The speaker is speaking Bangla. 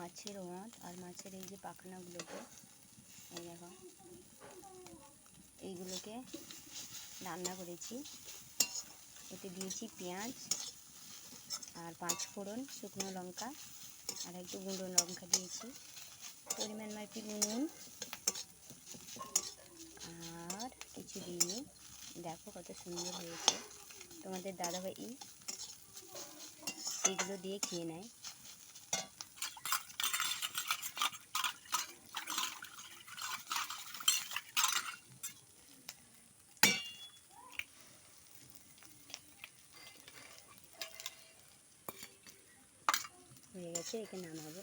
মাছের ওঁত আর মাছের এই যে পাখনাগুলোকে, এই দেখো, এইগুলোকে রান্না করেছি। এতে দিয়েছি পেঁয়াজ আর পাঁচ ফোড়ন, শুকনো লঙ্কা আর একটু গুঁড়ো লঙ্কা দিয়েছি। পরিমাণ মাফিক নুন আর কিছু দিইনি দেখো কত সুন্দর হয়েছে। তোমাদের দাদাভাই এইগুলো দিয়ে খেয়ে নেয়। হয়ে গেছে একে নামাবো।